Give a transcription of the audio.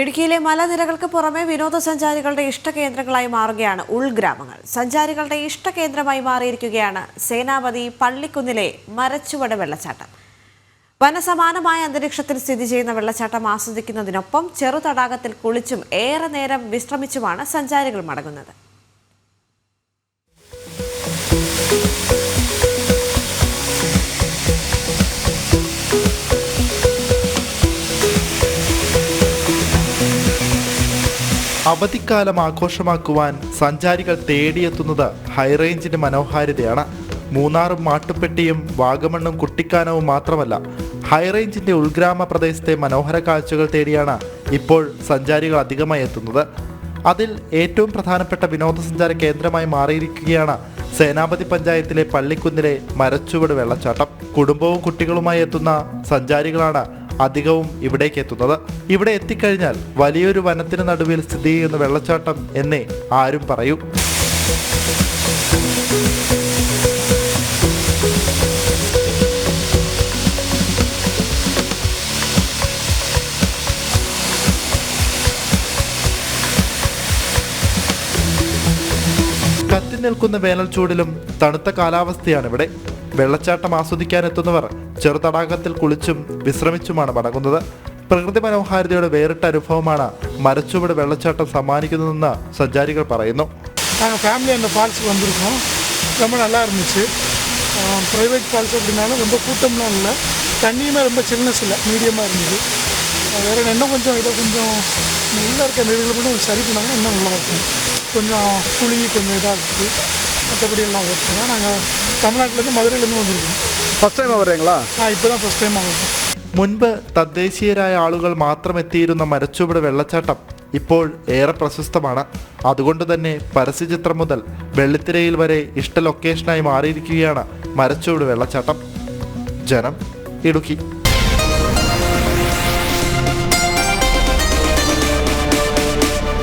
ഇടുക്കിയിലെ മലനിരകൾക്ക് പുറമെ വിനോദസഞ്ചാരികളുടെ ഇഷ്ടകേന്ദ്രങ്ങളായി മാറുകയാണ് ഉൾഗ്രാമങ്ങൾ. സഞ്ചാരികളുടെ ഇഷ്ടകേന്ദ്രമായി മാറിയിരിക്കുകയാണ് സേനാപതി പള്ളിക്കുന്നിലെ മരച്ചുവട വെള്ളച്ചാട്ടം. വനസമാനമായ അന്തരീക്ഷത്തിൽ സ്ഥിതി ചെയ്യുന്ന വെള്ളച്ചാട്ടം ആസ്വദിക്കുന്നതിനൊപ്പം ചെറുതടാകത്തിൽ കുളിച്ചും ഏറെ നേരം വിശ്രമിച്ചുമാണ് സഞ്ചാരികൾ മടങ്ങുന്നത്. അവധിക്കാലം ആഘോഷമാക്കുവാൻ സഞ്ചാരികൾ തേടിയെത്തുന്നത് ഹൈറേഞ്ചിന്റെ മനോഹാരിതയാണ്. മൂന്നാറും മാട്ടുപ്പെട്ടിയും വാഗമണ്ണും കുട്ടിക്കാനവും മാത്രമല്ല ഹൈറേഞ്ചിന്റെ ഉൾഗ്രാമ പ്രദേശത്തെ മനോഹര കാഴ്ചകൾ തേടിയാണ് ഇപ്പോൾ സഞ്ചാരികൾ അധികമായി എത്തുന്നത്. അതിൽ ഏറ്റവും പ്രധാനപ്പെട്ട വിനോദസഞ്ചാര കേന്ദ്രമായി മാറിയിരിക്കുകയാണ് സേനാപതി പഞ്ചായത്തിലെ പള്ളിക്കുന്നിലെ മരച്ചുവട് വെള്ളച്ചാട്ടം. കുടുംബവും കുട്ടികളുമായി എത്തുന്ന സഞ്ചാരികളാണ് അധികവും ഇവിടേക്ക് എത്തുന്നത്. ഇവിടെ എത്തിക്കഴിഞ്ഞാൽ വലിയൊരു വനത്തിന് നടുവിൽ സ്ഥിതി ചെയ്യുന്ന വെള്ളച്ചാട്ടം എന്നേ ആരും പറയൂ. കത്തി നിൽക്കുന്ന വേനൽ ചൂടിലും തണുത്ത കാലാവസ്ഥയാണ് ഇവിടെ. വെള്ളച്ചാട്ടം ആസ്വദിക്കാൻ എത്തുന്നവർ ചെറുതടാകത്തിൽ കുളിച്ചും വിശ്രമിച്ചുമാണ് മടങ്ങുന്നത് പ്രകൃതി മനോഹാരിതയുടെ വേറിട്ട അനുഭവമാണ് മരച്ചുവട് വെള്ളച്ചാട്ടം സമ്മാനിക്കുന്നതെന്ന് സഞ്ചാരികൾ പറയുന്നു நாங்கள் ஃபேமிலி அந்த ஃபால்ஸுக்கு வந்திருக்கோம் ரொம்ப நல்லா இருந்துச்சு ப்ரைவேட் ஃபால்ஸ் அப்படின்னாலும் ரொம்ப கூட்டம்லாம் இல்லை தண்ணியுமே ரொம்ப சில்னஸ் இல்லை மீடியமாக இருந்தது அஹ் வேற இன்னும் கொஞ்சம் இதை கொஞ்சம் உள்ளே இருக்க அந்த இதுகளை மட்டும் சரி பண்ணாங்கன்னா இன்னும் நல்லா இருக்கும் கொஞ்சம் குழி கொஞ்சம் இதாக இருக்குது மற்றபடி எல்லாம் ஓகே தான் நாங்கள் தமிழ்நாட்டிலேருந்து மதுரையிலேருந்து வந்திருக்கோம் ഫസ്റ്റ് ടൈം വരേങ്ങളാ ഇപ്പോൾ ഫസ്റ്റ് ടൈം മുൻപ് തദ്ദേശീയരായ ആളുകൾ മാത്രം എത്തിയിരുന്ന മരച്ചുവട് വെള്ളച്ചാട്ടം ഇപ്പോൾ ഏറെ പ്രശസ്തമാണ്. അതുകൊണ്ട് തന്നെ പരസ്യചിത്രം മുതൽ വെള്ളിത്തിരയിൽ വരെ ഇഷ്ട ലൊക്കേഷനായി മാറിയിരിക്കുകയാണ് മരച്ചുവട് വെള്ളച്ചാട്ടം. ജനം ഇടുക്കി.